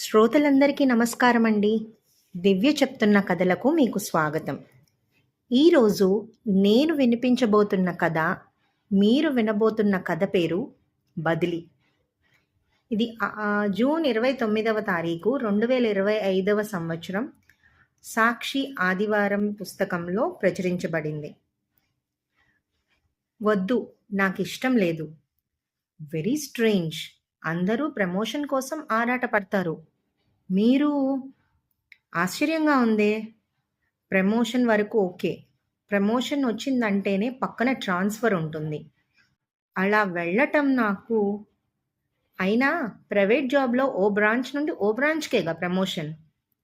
శ్రోతలందరికీ నమస్కారం అండి దివ్య చెప్తున్న కథలకు మీకు స్వాగతం. ఈరోజు నేను వినిపించబోతున్న కథ మీరు వినబోతున్న కథ పేరు బదిలీ. ఇది జూన్ ఇరవై తొమ్మిదవ తారీఖు రెండు వేల ఇరవై ఐదవ సంవత్సరం సాక్షి ఆదివారం పుస్తకంలో ప్రచురించబడింది. వద్దు నాకు ఇష్టం లేదు. Very strange. అందరూ ప్రమోషన్ కోసం ఆరాటపడతారు మీరు ఆశ్చర్యంగా ఉందే. ప్రమోషన్ వరకు ఓకే. ప్రమోషన్ వచ్చిందంటేనే పక్కన ట్రాన్స్ఫర్ ఉంటుంది. అలా వెళ్ళటం నాకు అయినా ప్రైవేట్ జాబ్లో ఓ బ్రాంచ్ నుండి ఓ బ్రాంచ్కేగా ప్రమోషన్.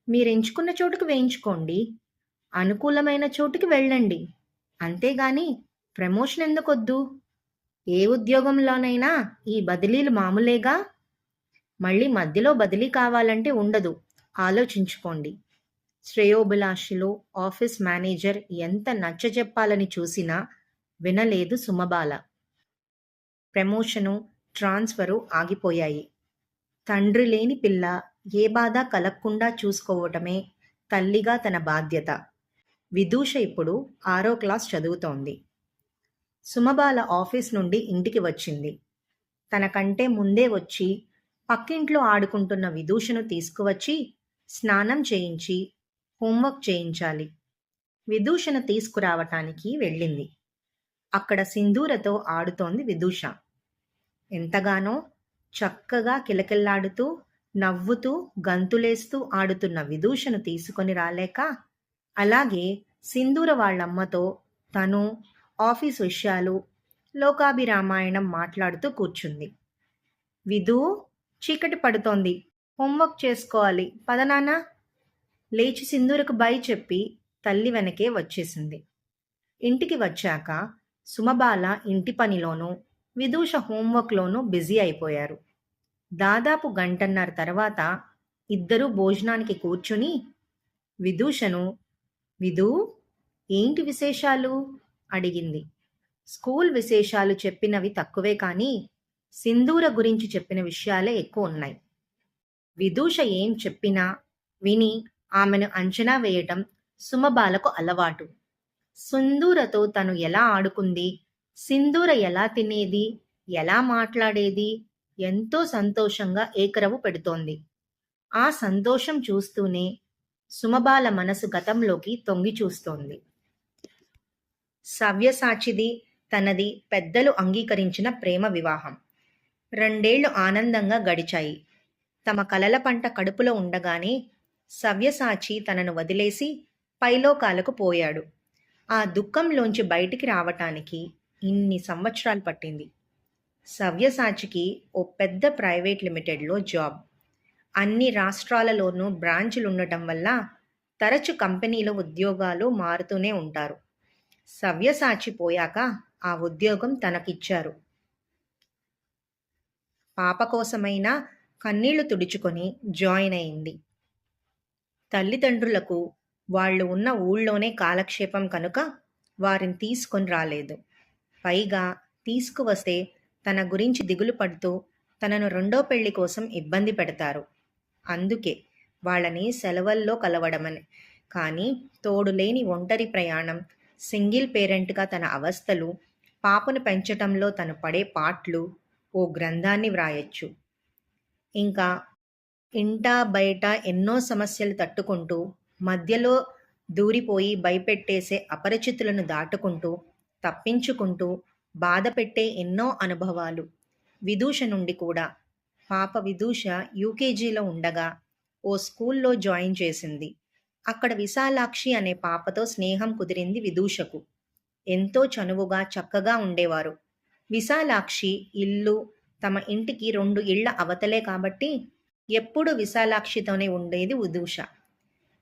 మీరు ఎంచుకున్న చోటుకు వేయించుకోండి. అనుకూలమైన చోటుకి వెళ్ళండి. అంతేగాని ప్రమోషన్ ఎందుకొద్దు? ఏ ఉద్యోగంలోనైనా ఈ బదిలీలు మామూలేగా? మళ్ళీ మధ్యలో బదిలీ కావాలంటే ఉండదు. ఆలోచించుకోండి. శ్రేయోభిలాషులు ఆఫీస్ మేనేజర్ ఎంత నచ్చజెప్పాలని చూసినా వినలేదు సుమబాల. ప్రమోషను ట్రాన్స్ఫరు ఆగిపోయాయి. తండ్రి లేని పిల్ల ఏ బాధ కలగకుండా చూసుకోవటమే తల్లిగా తన బాధ్యత. విదూష ఇప్పుడు ఆరో క్లాస్ చదువుతోంది. సుమబాల ఆఫీస్ నుండి ఇంటికి వచ్చింది. తనకంటే ముందే వచ్చి పక్కింట్లో ఆడుకుంటున్న విదూషను తీసుకువచ్చి స్నానం చేయించి హోంవర్క్ చేయించాలి. విదూషను తీసుకురావటానికి వెళ్ళింది. అక్కడ సింధూరతో ఆడుతోంది విదూష. ఎంతగానో చక్కగా కిలకిల్లాడుతూ నవ్వుతూ గంతులేస్తూ ఆడుతున్న విదూషను తీసుకొని రాలేక అలాగే సింధూర వాళ్ళమ్మతో తను ఆఫీస్ విషయాలు లోకాభిరామాయణం మాట్లాడుతూ కూర్చుంది. విధు చీకటి పడుతోంది. హోంవర్క్ చేసుకోవాలి. పదనాన్న లేచి సింధూరకు బై చెప్పి తల్లి వెనకే వచ్చేసింది. ఇంటికి వచ్చాక సుమబాల ఇంటి పనిలోనూ విదూష హోంవర్క్లోనూ బిజీ అయిపోయారు. దాదాపు గంటన్నర తర్వాత ఇద్దరూ భోజనానికి కూర్చుని విదూషను విధు ఏంటి విశేషాలు? అడిగింది. స్కూల్ విశేషాలు చెప్పినవి తక్కువే కానీ సింధూర గురించి చెప్పిన విషయాలే ఎక్కువ ఉన్నాయి. విదూష ఏం చెప్పినా విని ఆమెను అంచనా వేయటం సుమబాలకు అలవాటు. సింధూరతో తను ఎలా ఆడుకుంది సింధూర ఎలా తినేది ఎలా మాట్లాడేది ఎంతో సంతోషంగా ఏకరవు పెడుతోంది. ఆ సంతోషం చూస్తూనే సుమబాల మనసు గతంలోకి తొంగి చూస్తోంది. సవ్యసాచిది తనది పెద్దలు అంగీకరించిన ప్రేమ వివాహం. రెండేళ్ళు ఆనందంగా గడిచాయి. తమ కలల పంట కడుపులో ఉండగానే సవ్యసాచి తనను వదిలేసి పైలోకాలకు పోయాడు. ఆ దుఃఖంలోంచి బయటికి రావటానికి ఇన్ని సంవత్సరాలు పట్టింది. సవ్యసాచికి ఓ పెద్ద ప్రైవేట్ లిమిటెడ్లో జాబ్. అన్ని రాష్ట్రాలలోనూ బ్రాంచులు ఉండటం వల్ల తరచు కంపెనీలో ఉద్యోగాలు మారుతూనే ఉంటారు. సవ్యసాచి పోయాక ఆ ఉద్యోగం తనకిచ్చారు. పాప కోసమైనా కన్నీళ్ళు తుడుచుకొని జాయిన్ అయింది. తల్లిదండ్రులకు వాళ్ళు ఉన్న ఊళ్ళోనే కాలక్షేపం కనుక వారిని తీసుకొని రాలేదు. పైగా తీసుకువస్తే తన గురించి దిగులు పడుతూ తనను రెండో పెళ్ళి కోసం ఇబ్బంది పెడతారు. అందుకే వాళ్ళని సెలవుల్లో కలవడమని. కానీ తోడులేని ఒంటరి ప్రయాణం సింగిల్ పేరెంట్గా తన అవస్థలు పాపను పెంచటంలో తను పడే పాట్లు ఓ గ్రంథాన్ని వ్రాయొచ్చు. ఇంకా ఇంటా బయట ఎన్నో సమస్యలు తట్టుకుంటూ మధ్యలో దూరిపోయి భయపెట్టేసే అపరిచితులను దాటుకుంటూ తప్పించుకుంటూ బాధ పెట్టే ఎన్నో అనుభవాలు. విదూష నుండి కూడా పాప విదూష యూకేజీలో ఉండగా ఓ స్కూల్లో జాయిన్ చేసింది. అక్కడ విశాలాక్షి అనే పాపతో స్నేహం కుదిరింది విదూషకు. ఎంతో చనువుగా చక్కగా ఉండేవారు. విశాలాక్షి ఇల్లు తమ ఇంటికి రెండు ఇళ్ళ అవతలే కాబట్టి ఎప్పుడు విశాలాక్షితోనే ఉండేది విదూష.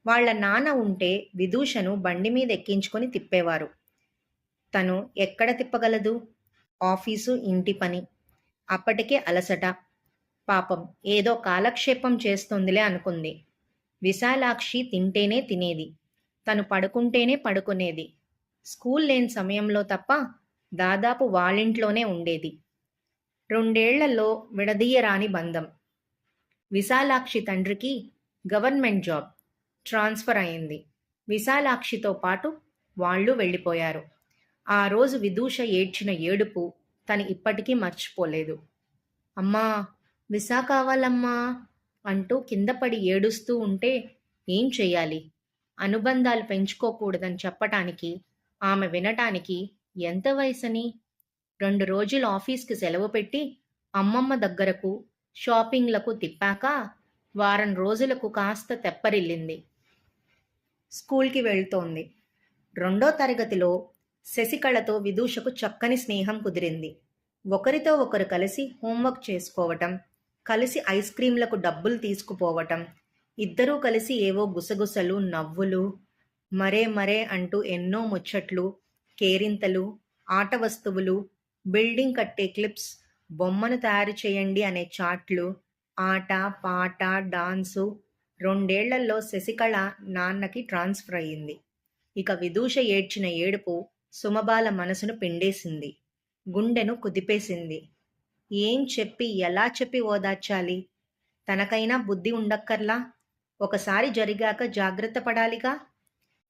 వాళ్ళ నాన్న ఉంటే విదూషను బండి మీద ఎక్కించుకొని తిప్పేవారు. తను ఎక్కడ తిప్పగలదు? ఆఫీసు ఇంటి పని. అప్పటికే అలసట. పాపం ఏదో కాలక్షేపం చేస్తుందిలే అనుకుంది. విశాలాక్షి తింటేనే తినేది. తను పడుకుంటేనే పడుకునేది. స్కూల్ లేని సమయంలో తప్ప దాదాపు వాళ్ళింట్లోనే ఉండేది. రెండేళ్ళలో విడదీయరాని బంధం. విశాలాక్షి తండ్రికి గవర్నమెంట్ జాబ్ ట్రాన్స్ఫర్ అయింది. విశాలాక్షితో పాటు వాళ్ళు వెళ్ళిపోయారు. ఆ రోజు విదూష ఏడ్చిన ఏడుపు తను ఇప్పటికీ మర్చిపోలేదు. అమ్మా విశా కావాలమ్మా. అంటూ కిందపడి ఏడుస్తూ ఉంటే ఏం చెయ్యాలి? అనుబంధాలు పెంచుకోకూడదని చెప్పటానికి ఆమె వినటానికి ఎంత వయసని? రెండు రోజులు ఆఫీస్కి సెలవు పెట్టి అమ్మమ్మ దగ్గరకు షాపింగ్లకు తిప్పాక వారం రోజులకు కాస్త తెప్పరిల్లింది. స్కూల్కి వెళ్తోంది. రెండో తరగతిలో శశికళతో విదూషకు చక్కని స్నేహం కుదిరింది. ఒకరితో ఒకరు కలిసి హోంవర్క్ చేసుకోవటం కలిసి ఐస్ క్రీంలకు డబ్బులు తీసుకుపోవటం. ఇద్దరూ కలిసి ఏవో గుసగుసలు నవ్వులు మరే మరే అంటూ ఎన్నో ముచ్చట్లు కేరింతలు ఆట వస్తువులు బిల్డింగ్ కట్టే క్లిప్స్ బొమ్మను తయారు చేయండి అనే చాట్లు ఆట పాట డాన్సు రెండేళ్ళలో శశికళ నాన్నకి ట్రాన్స్ఫర్ అయ్యింది. ఇక విదూష ఏడ్చిన ఏడుపు సుమబాల మనసును పిండేసింది. గుండెను కుదిపేసింది. ఏం చెప్పి ఎలా చెప్పి ఓదార్చాలి? తనకైనా బుద్ధి ఉండక్కర్లా? ఒకసారి జరిగాక జాగ్రత్త పడాలిగా?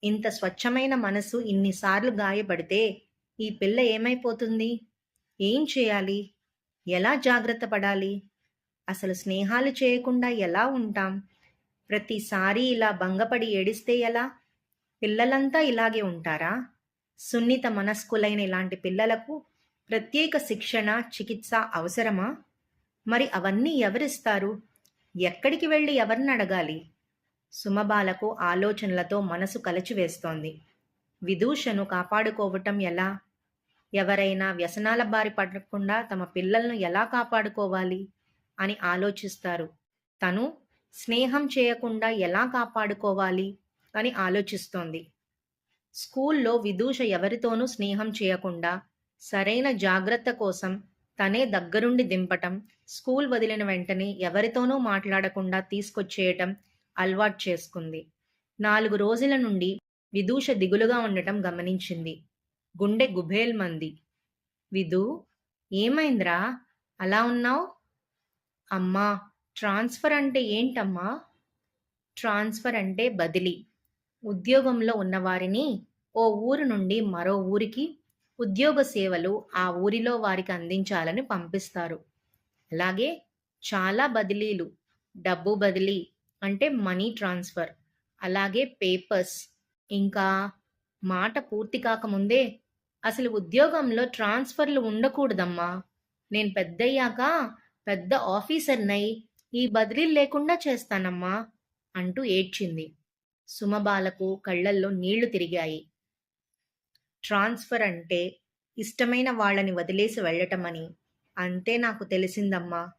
ఇంత స్వచ్ఛమైన మనసు ఇన్నిసార్లు గాయపడితే ఈ పిల్ల ఏమైపోతుంది? ఏం చేయాలి? ఎలా జాగ్రత్త పడాలి? అసలు స్నేహాలు చేయకుండా ఎలా ఉంటాం? ప్రతిసారి ఇలా భంగపడి ఏడిస్తే ఎలా? పిల్లలంతా ఇలాగే ఉంటారా? సున్నిత మనస్కులైన ఇలాంటి పిల్లలకు ప్రత్యేక శిక్షణ చికిత్స అవసరమా? మరి అవన్నీ ఎవరిస్తారు? ఎక్కడికి వెళ్ళి ఎవరిని అడగాలి? సుమబాలకు ఆలోచనలతో మనసు కలచివేస్తోంది విదూషను కాపాడుకోవటం ఎలా? ఎవరైనా వ్యసనాల బారి పడకుండా తమ పిల్లలను ఎలా కాపాడుకోవాలి? అని ఆలోచిస్తారు. తను స్నేహం చేయకుండా ఎలా కాపాడుకోవాలి? అని ఆలోచిస్తోంది. స్కూల్లో విదూష ఎవరితోనూ స్నేహం చేయకుండా సరైన జాగ్రత్త కోసం తనే దగ్గరుండి దింపటం స్కూల్ వదిలిన వెంటనే ఎవరితోనూ మాట్లాడకుండా తీసుకొచ్చేయటం అలవాటు చేసుకుంది. నాలుగు రోజుల నుండి విదూష దిగులుగా ఉండటం గమనించింది. గుండె గుబేల్మంది. విదు ఏమైందిరా? అలా ఉన్నావు? అమ్మా ట్రాన్స్ఫర్ అంటే ఏంటమ్మా? ట్రాన్స్ఫర్ అంటే బదిలీ. ఉద్యోగంలో ఉన్నవారిని ఓ ఊరు నుండి మరో ఊరికి ఉద్యోగ సేవలు ఆ ఊరిలో వారికి అందించాలని పంపిస్తారు. అలాగే చాలా బదిలీలు డబ్బు బదిలీ అంటే మనీ ట్రాన్స్ఫర్ అలాగే పేపర్స్. ఇంకా మాట పూర్తి కాకముందే అసలు ఉద్యోగంలో ట్రాన్స్ఫర్లు ఉండకూడదమ్మా. నేను పెద్దయ్యాక పెద్ద ఆఫీసర్నై ఈ బదిలీలు లేకుండా చేస్తానమ్మా అంటూ ఏడ్చింది. సుమబాలకు కళ్ళల్లో నీళ్ళు తిరిగాయి. ట్రాన్స్ఫర్ అంటే ఇష్టమైన వాళ్ళని వదిలేసి వెళ్ళటమని. అంతే నాకు తెలిసిందమ్మా.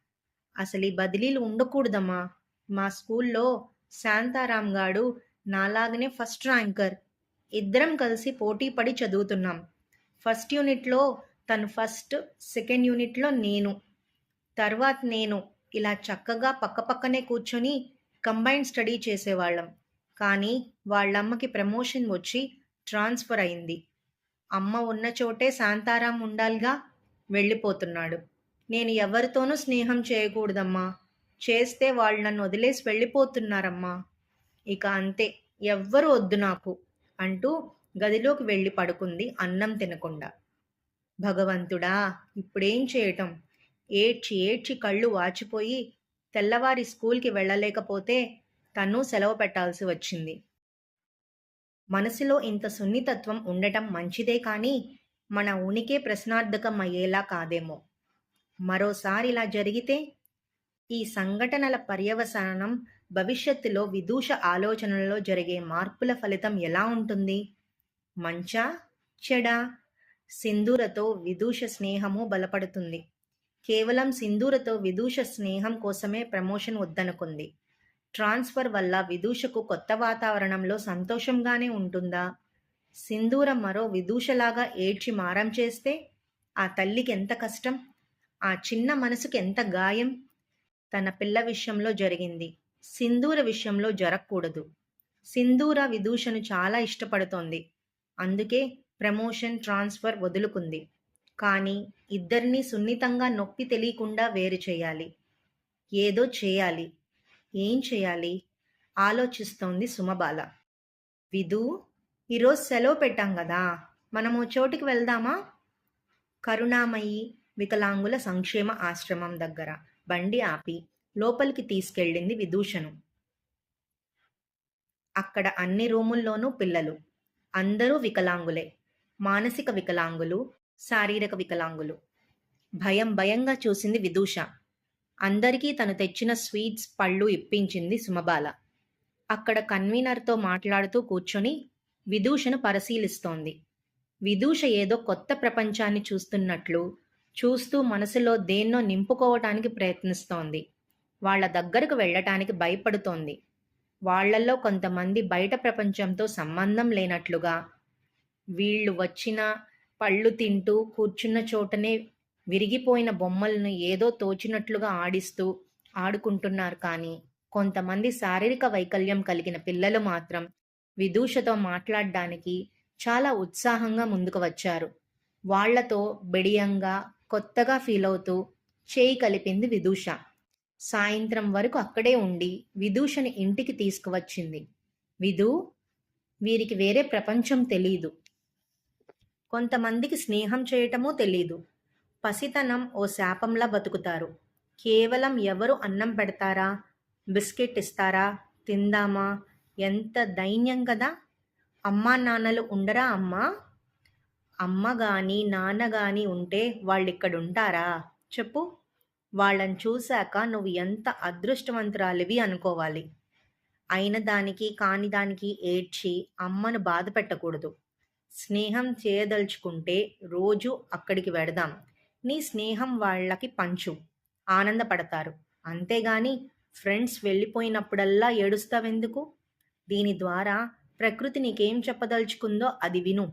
అసలు ఈ బదిలీలు ఉండకూడదమ్మా. మా స్కూల్లో శాంతారాం గాడు నాలాగనే ఫస్ట్ ర్యాంకర్. ఇద్దరం కలిసి పోటీ పడి చదువుతున్నాం. ఫస్ట్ యూనిట్లో తను ఫస్ట్ సెకండ్ యూనిట్లో నేను. తర్వాత నేను ఇలా చక్కగా పక్కపక్కనే కూర్చొని కంబైన్ స్టడీ చేసేవాళ్ళం. కానీ వాళ్ళమ్మకి ప్రమోషన్ వచ్చి ట్రాన్స్ఫర్ అయింది. అమ్మ ఉన్న చోటే శాంతారాం ఉండాలిగా వెళ్ళిపోతున్నాడు. నేను ఎవరితోనూ స్నేహం చేయకూడదమ్మా. చేస్తే వాళ్ళు నన్ను వదిలేసి వెళ్ళిపోతున్నారమ్మా. ఇక అంతే ఎవ్వరు వద్దు నాకు అంటూ గదిలోకి వెళ్ళి పడుకుంది అన్నం తినకుండా. భగవంతుడా ఇప్పుడేం చేయటం? ఏడ్చి ఏడ్చి కళ్ళు వాచిపోయి తెల్లవారి స్కూల్కి వెళ్ళలేకపోతే తను సెలవు పెట్టాల్సి వచ్చింది. మనసులో ఇంత సున్నితత్వం ఉండటం మంచిదే కానీ మన ఉనికే ప్రశ్నార్థకం అయ్యేలా కాదేమో. మరోసారి ఇలా జరిగితే ఈ సంఘటనల పర్యవసానం భవిష్యత్తులో విదూష ఆలోచనలలో జరిగే మార్పుల ఫలితం ఎలా ఉంటుంది? మంచా? చెడా? సింధూరతో విదూష స్నేహము బలపడుతుంది. కేవలం సింధూరతో విదూష స్నేహం కోసమే ప్రమోషన్ వద్దనుకుంది. ట్రాన్స్ఫర్ వల్ల విదూషకు కొత్త వాతావరణంలో సంతోషంగానే ఉంటుందా? సింధూర మరో విదూషలాగా ఏడ్చి మారం చేస్తే ఆ తల్లికి ఎంత కష్టం? ఆ చిన్న మనసుకి ఎంత గాయం? తన పిల్ల విషయంలో జరిగింది. సింధూర విషయంలో జరగకూడదు. సింధూర విదూషను చాలా ఇష్టపడుతోంది. అందుకే ప్రమోషన్ ట్రాన్స్ఫర్ వదులుకుంది. కానీ ఇద్దరినీ సున్నితంగా నొప్పి తెలియకుండా వేరు చేయాలి. ఏదో చేయాలి. ఏం చేయాలి? ఆలోచిస్తోంది సుమబాల. విధు ఈరోజు సెలవు పెట్టాం కదా మనము చోటికి వెళ్దామా? కరుణామయి వికలాంగుల సంక్షేమ ఆశ్రమం దగ్గర బండి ఆపి లోపలికి తీసుకెళ్ళింది విదూషను. అక్కడ అన్ని రూముల్లోనూ పిల్లలు. అందరూ వికలాంగులే. మానసిక వికలాంగులు శారీరక వికలాంగులు. భయం భయంగా చూసింది విదూష. అందరికీ తను తెచ్చిన స్వీట్స్ పళ్ళు ఇప్పించింది సుమబాల. అక్కడ కన్వీనర్తో మాట్లాడుతూ కూర్చొని విదూషను పరిశీలిస్తోంది. విదూష ఏదో కొత్త ప్రపంచాన్ని చూస్తున్నట్లు చూస్తూ మనసులో దేన్నో నింపుకోవటానికి ప్రయత్నిస్తోంది. వాళ్ళ దగ్గరకు వెళ్ళటానికి భయపడుతోంది. వాళ్ళల్లో కొంతమంది బయట ప్రపంచంతో సంబంధం లేనట్లుగా వీళ్ళు వచ్చిన పళ్ళు తింటూ కూర్చున్న చోటనే విరిగిపోయిన బొమ్మలను ఏదో తోచినట్లుగా ఆడిస్తూ ఆడుకుంటున్నారు కానీ కొంతమంది శారీరక వైకల్యం కలిగిన పిల్లలు మాత్రం విదూషతో మాట్లాడడానికి చాలా ఉత్సాహంగా ముందుకు వచ్చారు. వాళ్ళతో బెడియంగా కొత్తగా ఫీల్ అవుతూ చేయి కలిపింది విదూష. సాయంత్రం వరకు అక్కడే ఉండి విదూషని ఇంటికి తీసుకువచ్చింది. విధు వీరికి వేరే ప్రపంచం తెలీదు. కొంతమందికి స్నేహం చేయటమూ తెలీదు. పసితనం ఓ శాపంలా బతుకుతారు. కేవలం ఎవరు అన్నం పెడతారా? బిస్కెట్ ఇస్తారా? తిందామా? ఎంత దైన్యం కదా! అమ్మా నాన్నలు ఉండరా అమ్మా? అమ్మ కానీ నాన్న కానీ ఉంటే వాళ్ళు ఇక్కడ ఉంటారా చెప్పు. వాళ్ళని చూశాక నువ్వు ఎంత అదృష్టవంతురాలివి అనుకోవాలి. అయిన దానికి కాని దానికి ఏడ్చి అమ్మను బాధ పెట్టకూడదు స్నేహం చేయదలుచుకుంటే రోజు అక్కడికి వెడదాం. నీ స్నేహం వాళ్ళకి పంచు. ఆనందపడతారు. అంతేగాని ఫ్రెండ్స్ వెళ్ళిపోయినప్పుడల్లా ఏడుస్తావెందుకు? దీని ద్వారా ప్రకృతి నీకేం చెప్పదలుచుకుందో అది విను.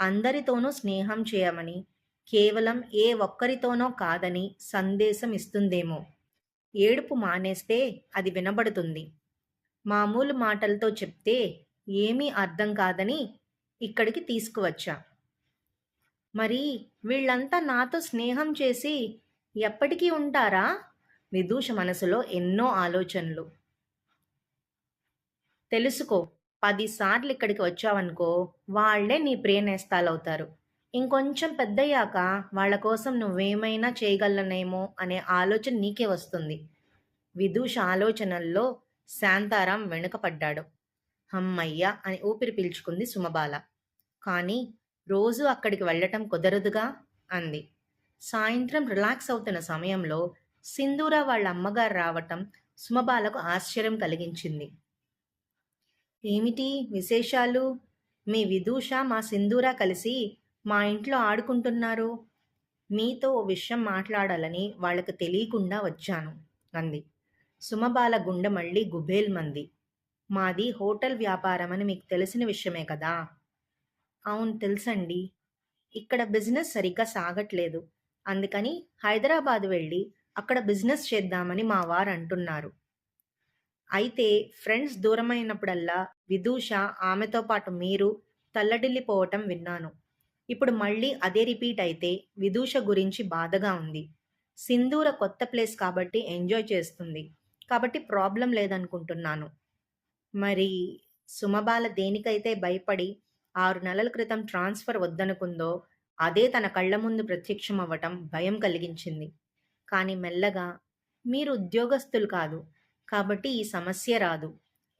అందరితోనూ స్నేహం చేయమని కేవలం ఏ ఒక్కరితోనో కాదని సందేశం ఇస్తుందేమో. ఏడుపు మానేస్తే అది వినబడుతుంది. మామూలు మాటలతో చెప్తే ఏమీ అర్థం కాదని ఇక్కడికి తీసుకువచ్చా? మరి వీళ్ళంతా నాతో స్నేహం చేసి ఎప్పటికీ ఉంటారా? విదూష మనసులో ఎన్నో ఆలోచనలు. తెలుసుకో పదిసార్లు ఇక్కడికి వచ్చావనుకో వాళ్ళే నీ ప్రియనేస్తాలవుతారు. ఇంకొంచెం పెద్దయ్యాక వాళ్ళ కోసం నువ్వేమైనా చేయగలనేమో అనే ఆలోచన నీకే వస్తుంది. విదూష ఆలోచనల్లో శాంతారాం వెనుకపడ్డాడు. హమ్మయ్య అని ఊపిరి పీల్చుకుంది సుమబాల. కానీ రోజు అక్కడికి వెళ్ళటం కుదరదుగా? అంది. సాయంత్రం రిలాక్స్ అవుతున్న సమయంలో సింధూర వాళ్ళ అమ్మగారు రావటం సుమబాలకు ఆశ్చర్యం కలిగించింది. ఏమిటి విశేషాలు? మీ విదూష మా సింధూర కలిసి మా ఇంట్లో ఆడుకుంటున్నారు. మీతో ఓ విషయం మాట్లాడాలని వాళ్ళకు తెలియకుండా వచ్చాను అంది. సుమబాల గుండె మళ్ళీ గుబేల్మంది. మాది హోటల్ వ్యాపారం అని మీకు తెలిసిన విషయమే కదా? అవును తెలుసండి. ఇక్కడ బిజినెస్ సరిగ్గా సాగట్లేదు. అందుకని హైదరాబాద్ వెళ్ళి అక్కడ బిజినెస్ చేద్దామని మా వారు అంటున్నారు. అయితే ఫ్రెండ్స్ దూరమైనప్పుడల్లా విదూష ఆమెతో పాటు మీరు తల్లడిల్లిపోవటం విన్నాను. ఇప్పుడు మళ్ళీ అదే రిపీట్ అయితే విదూష గురించి బాధగా ఉంది. సింధూర కొత్త ప్లేస్ కాబట్టి ఎంజాయ్ చేస్తుంది. కాబట్టి ప్రాబ్లం లేదనుకుంటున్నాను. మరి సుమబాల దేనికైతే భయపడి ఆరు నెలల క్రితం ట్రాన్స్ఫర్ వద్దనుకుందో అదే తన కళ్ళ ముందు ప్రత్యక్షం అవ్వటం భయం కలిగించింది. కానీ మెల్లగా మీరు ఉద్యోగస్తులు కాదు కాబట్టి ఈ సమస్య రాదు.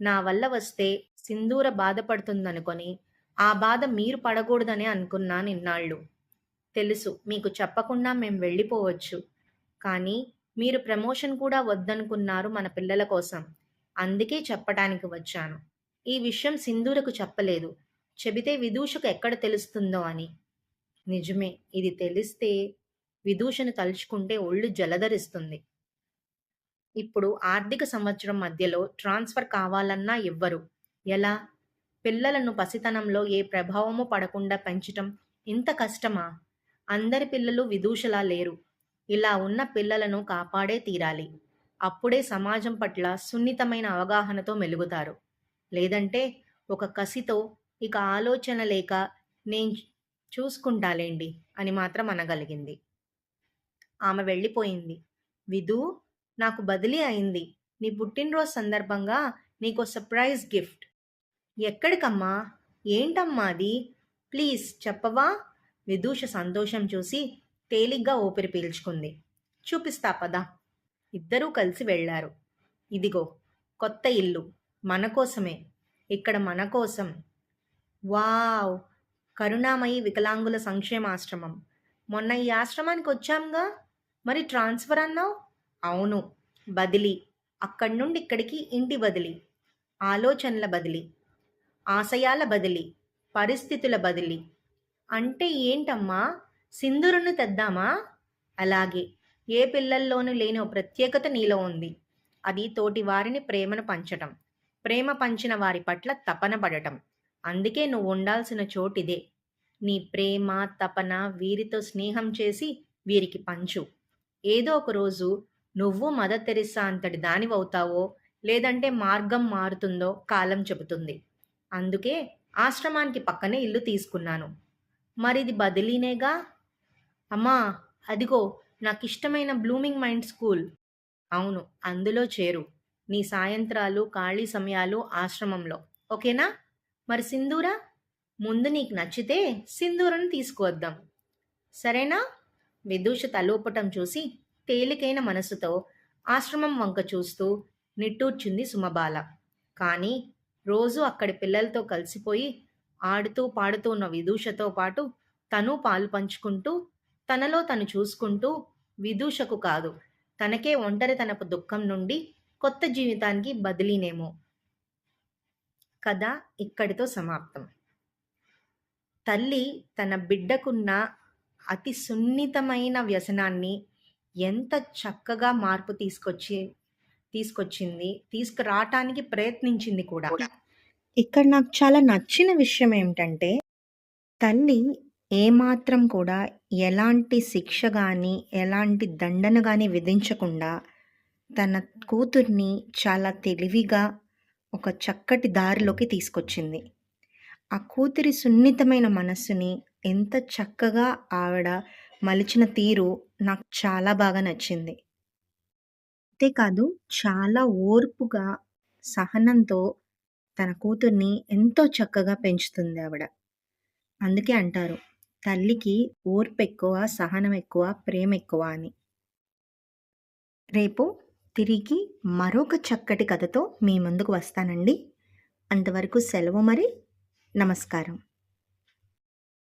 నా వల్ల వస్తే సింధూర బాధపడుతుందనుకొని ఆ బాధ మీరు పడకూడదని అనుకున్నాను ఇన్నాళ్ళు తెలుసు మీకు చెప్పకుండా మేము వెళ్ళిపోవచ్చు. కానీ మీరు ప్రమోషన్ కూడా వద్దనుకున్నారు మన పిల్లల కోసం. అందుకే చెప్పటానికి వచ్చాను. ఈ విషయం సింధూరకు చెప్పలేదు. చెబితే విదూషకు ఎక్కడ తెలుస్తుందో అని. నిజమే ఇది తెలిస్తే విదూషను తలుచుకుంటే ఒళ్ళు జలధరిస్తుంది. ఇప్పుడు ఆర్థిక సంవత్సరం మధ్యలో ట్రాన్స్ఫర్ కావాలన్నా ఇవ్వరు ఎలా? పిల్లలను పసితనంలో ఏ ప్రభావము పడకుండా పెంచటం ఇంత కష్టమా? అందరి పిల్లలు విదూషలా లేరు. ఇలా ఉన్న పిల్లలను కాపాడే తీరాలి. అప్పుడే సమాజం పట్ల సున్నితమైన అవగాహనతో మెలుగుతారు. లేదంటే ఒక కసితో ఇక ఆలోచన లేక నేను చూసుకుంటాలేండి అని మాత్రం అనగలిగింది. ఆమె వెళ్ళిపోయింది. విధు నాకు బదిలీ అయింది. నీ పుట్టినరోజు సందర్భంగా నీకు సర్ప్రైజ్ గిఫ్ట్. ఎక్కడికమ్మా? ఏంటమ్మా అది? ప్లీజ్ చెప్పవా? విదూష సంతోషం చూసి తేలిగ్గా ఊపిరి పీల్చుకుంది. చూపిస్తా పదా. ఇద్దరూ కలిసి వెళ్ళారు. ఇదిగో కొత్త ఇల్లు. మన కోసమే. ఇక్కడ మన కోసం. వావ్! కరుణామయి వికలాంగుల సంక్షేమాశ్రమం. మొన్న ఈ ఆశ్రమానికి వచ్చాంగా? మరి ట్రాన్స్ఫర్ అన్నావు? అవును బదిలీ. అక్కడి నుండి ఇక్కడికి ఇంటి బదిలీ. ఆలోచనల బదిలీ. ఆశయాల బదిలీ. పరిస్థితుల బదిలీ. అంటే ఏంటమ్మా? సింధురును తెద్దామా? అలాగే. ఏ పిల్లల్లోనూ లేని ఓ ప్రత్యేకత నీలో ఉంది. అది తోటి వారిని ప్రేమను పంచటం. ప్రేమ పంచిన వారి పట్ల తపన పడటం. అందుకే నువ్వు ఉండాల్సిన చోటిదే. నీ ప్రేమ తపన వీరితో స్నేహం చేసి వీరికి పంచు. ఏదో ఒక రోజు నువ్వు మదర్ తెరిస్సా అంతటి దానివవుతావో లేదంటే మార్గం మారుతుందో కాలం చెబుతుంది. అందుకే ఆశ్రమానికి పక్కనే ఇల్లు తీసుకున్నాను. మరిది బదిలీనేగా అమ్మా అదిగో నాకు ఇష్టమైన బ్లూమింగ్ మైండ్ స్కూల్. అవును అందులో చేరు. నీ సాయంత్రాలు ఖాళీ సమయాలు ఆశ్రమంలో. ఓకేనా? మరి సింధూరా? ముందు నీకు నచ్చితే సింధూరను తీసుకువద్దాం. సరేనా? విదూష తలోపటం చూసి తేలికైన మనసుతో ఆశ్రమం వంక చూస్తూ నిట్టూర్చింది సుమబాల. కానీ రోజు అక్కడి పిల్లలతో కలిసిపోయి ఆడుతూ పాడుతూ ఉన్న విదూషతో పాటు తను పాలు పంచుకుంటూ తనలో తను చూసుకుంటూ విదూషకు కాదు తనకే ఒంటరితనపు దుఃఖం నుండి కొత్త జీవితానికి బదిలీనేమో. కథ ఇక్కడితో సమాప్తం. తల్లి తన బిడ్డకున్న అతి సున్నితమైన వ్యసనాన్ని ఎంత చక్కగా మార్పు తీసుకొచ్చి తీసుకొచ్చింది తీసుకురావటానికి ప్రయత్నించింది కూడా. ఇక్కడ నాకు చాలా నచ్చిన విషయం ఏమిటంటే తల్లి ఏమాత్రం కూడా ఎలాంటి శిక్ష కానీ ఎలాంటి దండన కానీ విధించకుండా తన కూతుర్ని చాలా తెలివిగా ఒక చక్కటి దారిలోకి తీసుకొచ్చింది. ఆ కూతురి సున్నితమైన మనస్సుని ఎంత చక్కగా ఆవిడ మలిచిన తీరు నాకు చాలా బాగా నచ్చింది. అంతేకాదు చాలా ఓర్పుగా సహనంతో తన కూతుర్ని ఎంతో చక్కగా పెంచుతుంది ఆవిడ. అందుకే అంటారు తల్లికి ఓర్పు ఎక్కువ సహనం ఎక్కువ ప్రేమ ఎక్కువ అని. రేపు తిరిగి మరొక చక్కటి కథతో మీ ముందుకు వస్తానండి. అంతవరకు సెలవు మరి. నమస్కారం.